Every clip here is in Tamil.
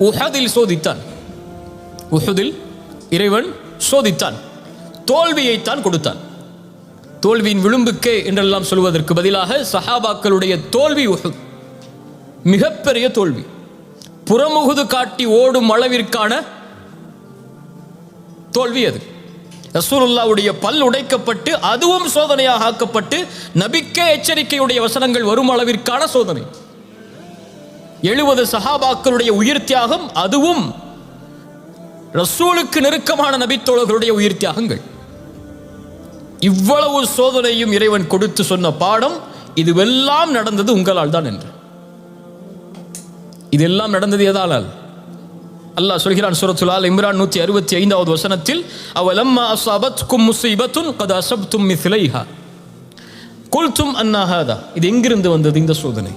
உஹதில் சோதித்தான். உஹதில் இறைவன் சோதித்தான். தோல்வியைத்தான் கொடுத்தான். தோல்வியின் விளிம்புக்கே என்றெல்லாம் சொல்வதற்கு பதிலாக சஹாபாக்களுடைய தோல்வி உஹுத். மிகப்பெரிய தோல்வி. புறமுகுது காட்டி ஓடும் அளவிற்கான தோல்வி அது. ரசூலுல்லாவுடைய பல் உடைக்கப்பட்டு அதுவும் சோதனையாக ஆக்கப்பட்டு நபிக்கே எச்சரிக்கையுடைய வசனங்கள் வரும் அளவிற்கான சோதனை. எழுபது சஹாபாக்களுடைய உயிர் தியாகம் அதுவும் ரசூலுக்கு நெருக்கமான நபித்தோழர்களுடைய உயிர் தியாகங்கள். இவ்வளவு சோதனையும் இறைவன் கொடுத்து சொன்ன பாடம் இதுவெல்லாம் நடந்தது உங்களால் தான் என்று. இதெல்லாம் நடந்தது எதாலால்? அல்லாஹ் சொல்கிறான் சுரத்துலால் இம்ரான் நூற்றி அறுபத்தி ஐந்தாவது வசனத்தில் அவலம்மா அசாபத்கும் முசீபத்துன் கத அசப்தும் மிசிலைஹா குல்தும் அன்னாஹாதா இது எங்கிருந்து வந்தது இந்த சோதனை?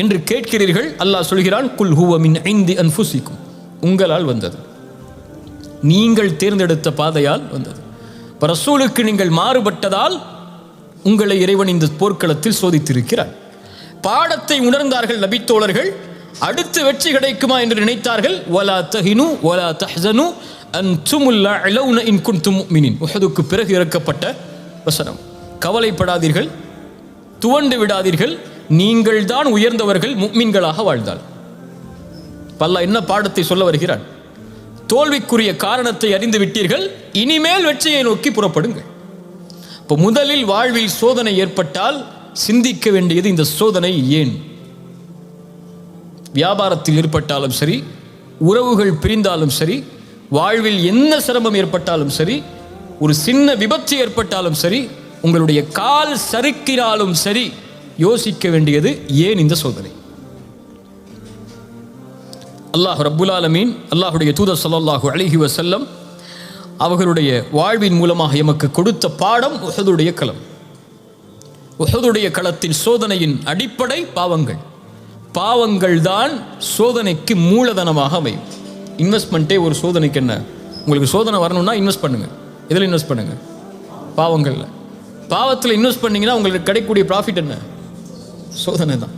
என்று கேட்கிறீர்கள் அல்லாஹ் சொல்கிறான் குல் ஹூவமின் ஐந்து அன்புசிக்கும் உங்களால் வந்தது. நீங்கள் தேர்ந்தெடுத்த பாதையால் வந்தது. இப்ப ரசூலுக்கு நீங்கள் மாறுபட்டதால் உங்களை இறைவன் இந்த போர்க்களத்தில் சோதித்திருக்கிறார். பாடத்தை உணர்ந்தார்கள் நபித்தோழர்கள் அடுத்து வெற்றி கிடைக்குமா? என்று நினைத்தார்கள். ஒலா தஹினு ஒலா தஹனு அன்துமுல்லா இலவுன இன் குன்தும் மினின் உஹதுக்கு பிறகு இறக்கப்பட்ட வசனம். கவலைப்படாதீர்கள் துவண்டு விடாதீர்கள். நீங்கள் தான் உயர்ந்தவர்கள் முக்மீன்களாக வாழ்ந்தால். பல்லா என்ன பாடத்தை சொல்ல வருகிறான்? தோல்விக்குரிய காரணத்தை அறிந்து விட்டீர்கள் இனிமேல் வெற்றியை நோக்கி புறப்படுங்கள். இப்போ முதலில் வாழ்வில் சோதனை ஏற்பட்டால் சிந்திக்க வேண்டியது இந்த சோதனை ஏன்? வியாபாரத்தில் ஏற்பட்டாலும் சரி உறவுகள் பிரிந்தாலும் சரி வாழ்வில் என்ன சிரமம் ஏற்பட்டாலும் சரி ஒரு சின்ன விபத்து ஏற்பட்டாலும் சரி உங்களுடைய கால் சறுக்கினாலும் சரி யோசிக்க வேண்டியது ஏன் இந்த சோதனை? அல்லாஹ் ரப்புல் அல்லாஹுடைய தூதர் ஸல்லல்லாஹு அழகி வசல்லம் அவர்களுடைய வாழ்வின் மூலமாக எமக்கு கொடுத்த பாடம் உஹதுடைய களம். உஹதுடைய களத்தின் சோதனையின் அடிப்படை பாவங்கள். பாவங்கள் தான் சோதனைக்கு மூலதனமாக அமையும். இன்வெஸ்ட்மெண்ட்டே ஒரு சோதனைக்கு என்ன? உங்களுக்கு சோதனை வரணும்னா இன்வெஸ்ட் பண்ணுங்கள் இதில் இன்வெஸ்ட் பண்ணுங்கள் பாவங்களில். பாவத்தில் இன்வெஸ்ட் பண்ணிங்கன்னா உங்களுக்கு கிடைக்கக்கூடிய ப்ராஃபிட் என்ன? சோதனை தான்